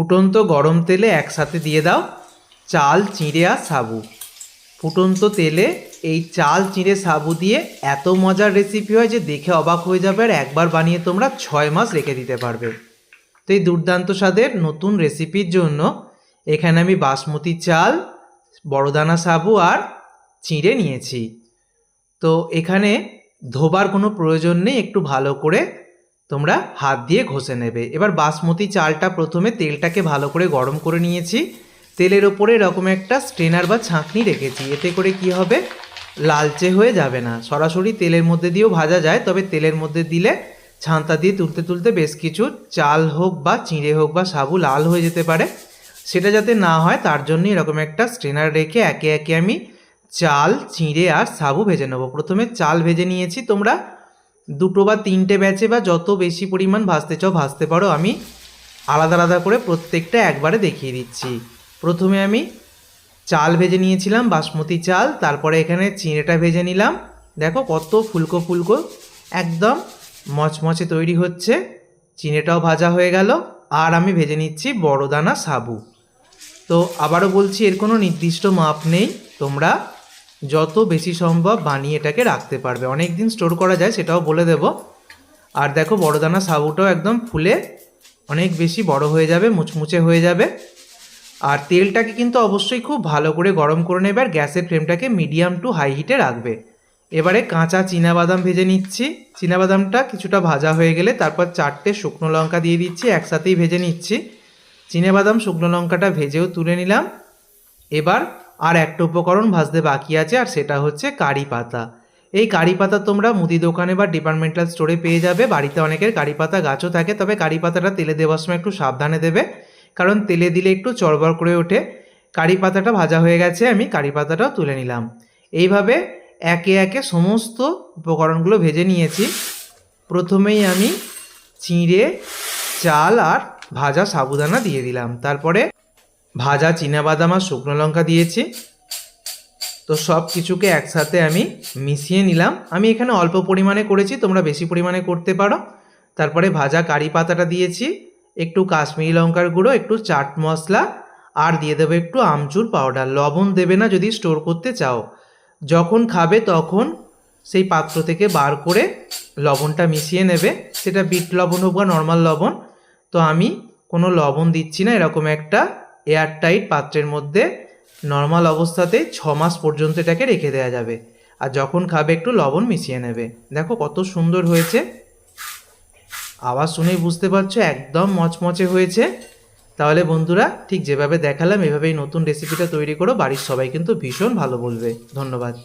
ফুটন্ত গরম তেলে একসাথে দিয়ে দাও চাল, চিঁড়ে আর সাবু। ফুটন্ত তেলে এই চাল, চিঁড়ে, সাবু দিয়ে এত মজার রেসিপি হয় যে দেখে অবাক হয়ে যাবে আর একবার বানিয়ে তোমরা ছয় মাস রেখে দিতে পারবে। তো এই দুর্দান্ত স্বাদের নতুন রেসিপির জন্য এখানে আমি বাসমতি চাল, বড়দানা সাবু আর চিঁড়ে নিয়েছি। তো এখানে ধোবার কোনো প্রয়োজন নেই, একটু ভালো করে তোমরা হাত দিয়ে ঘষে নেবে। এবার বাসমতি চালটা প্রথমে তেলটাকে ভালো করে গরম করে নিয়েছি। তেলের ওপরে এরকম একটা স্ট্রেনার বা ছাঁকনি রেখেছি। এতে করে কি হবে? লালচে হয়ে যাবে না। সরাসরি তেলের মধ্যে দিয়েও ভাজা যায়, তবে তেলের মধ্যে দিলে ছান্তা দিয়ে তুলতে তুলতে বেশ কিছু চাল হোক বা চিঁড়ে হোক বা সাবু লাল হয়ে যেতে পারে। সেটা যাতে না হয়, তার জন্য এরকম একটা স্ট্রেনার রেখে একে একে আমি চাল, চিঁড়ে আর সাবু ভেজে নেব। প্রথমে চাল ভেজে নিয়েছি তোমরা। দুটো বা তিনটে ব্যাচে বা যত বেশি পরিমাণ ভাজতে চাও ভাজতে পারো। আমি আলাদা আলাদা করে প্রত্যেকটা একবারে দেখিয়ে দিচ্ছি। প্রথমে আমি চাল ভেজে নিয়েছিলাম, বাসমতি চাল, তারপরে এখানে চিঁড়েটা ভেজে নিলাম। দেখো কত ফুলকো ফুলকো, একদম মচমচে তৈরি হচ্ছে। চিঁড়েটাও ভাজা হয়ে গেল। আর আমি ভেজে নিচ্ছি বড়দানা সাবু। তো আবারও বলছি, এর কোনো নির্দিষ্ট মাপ নেই। তোমরা যত বেশি সম্ভব বানিয়ে এটাকে রাখতে পারবে। অনেক দিন স্টোর করা যায়, সেটাও বলে দেব। আর দেখো বড় দানা সাবুটাও একদম ফুলে অনেক বেশি বড় হয়ে যাবে, মুচমুচে হয়ে যাবে। আর তেলটাকে কিন্তু অবশ্যই খুব ভালো করে গরম করে নেবে, আর গ্যাসের ফ্লেমটাকে মিডিয়াম টু হাই হিটে রাখবে। এবারে কাঁচা বাদাম ভেজে নিচ্ছি। বাদামটা কিছুটা ভাজা হয়ে গেলে তারপর চারটে শুকনো লঙ্কা দিয়ে দিচ্ছি, একসাথেই ভেজে নিচ্ছি। বাদাম শুকনো লঙ্কাটা ভেজেও তুলে নিলাম। এবার আর একটা উপকরণ ভাজতে বাকি আছে, আর সেটা হচ্ছে কারি পাতা। এই কারি পাতা তোমরা মুদি দোকানে বা ডিপার্টমেন্টাল স্টোরে পেয়ে যাবে। বাড়িতে অনেকের কারি পাতা গাছও থাকে, তবে কারি পাতাটা তেলে দেওয়ার সময় একটু সাবধানে দেবে। কারণ তেলে দিলে একটু চড়বড় করে ওঠে। কারি পাতাটা ভাজা হয়ে গেছে, আমি কারি পাতাটাও তুলে নিলাম। এইভাবে একে একে সমস্ত উপকরণগুলো ভেজে নিয়েছি। প্রথমেই আমি চিঁড়ে, চাল আর ভাজা সাবুদানা দিয়ে দিলাম। তারপরে ভাজা বাদাম আর শুকনো লঙ্কা দিয়েছি। তো সব কিছুকে একসাথে আমি মিশিয়ে নিলাম। আমি এখানে অল্প পরিমাণে করেছি, তোমরা বেশি পরিমাণে করতে পারো। তারপরে ভাজা কারি পাতাটা দিয়েছি, একটু কাশ্মীরি লঙ্কার গুঁড়ো, একটু চাট মশলা, আর দিয়ে দেবো একটু আমচুর পাউডার। লবণ দেবে না যদি স্টোর করতে চাও। যখন খাবে তখন সেই পাত্র থেকে বার করে লবণটা মিশিয়ে নেবে। সেটা বিট লবণ হোক বা নর্মাল লবণ। তো আমি কোনো লবণ দিচ্ছি না, এরকম একটা এয়ারটাইট পাত্রের মধ্যে নর্মাল অবস্থাতেই ছ মাস পর্যন্ত এটাকে রেখে দেওয়া যাবে। আর যখন খাবে, একটু লবণ মিশিয়ে নেবে। দেখো কত সুন্দর হয়েছে। আওয়াজ শুনেই বুঝতে পারছ, একদম মচমচে হয়েছে। তাহলে বন্ধুরা, ঠিক যেভাবে দেখালাম, এভাবেই নতুন রেসিপিটা তৈরি করো। বাড়ির সবাই কিন্তু ভীষণ ভালো বলবে। ধন্যবাদ।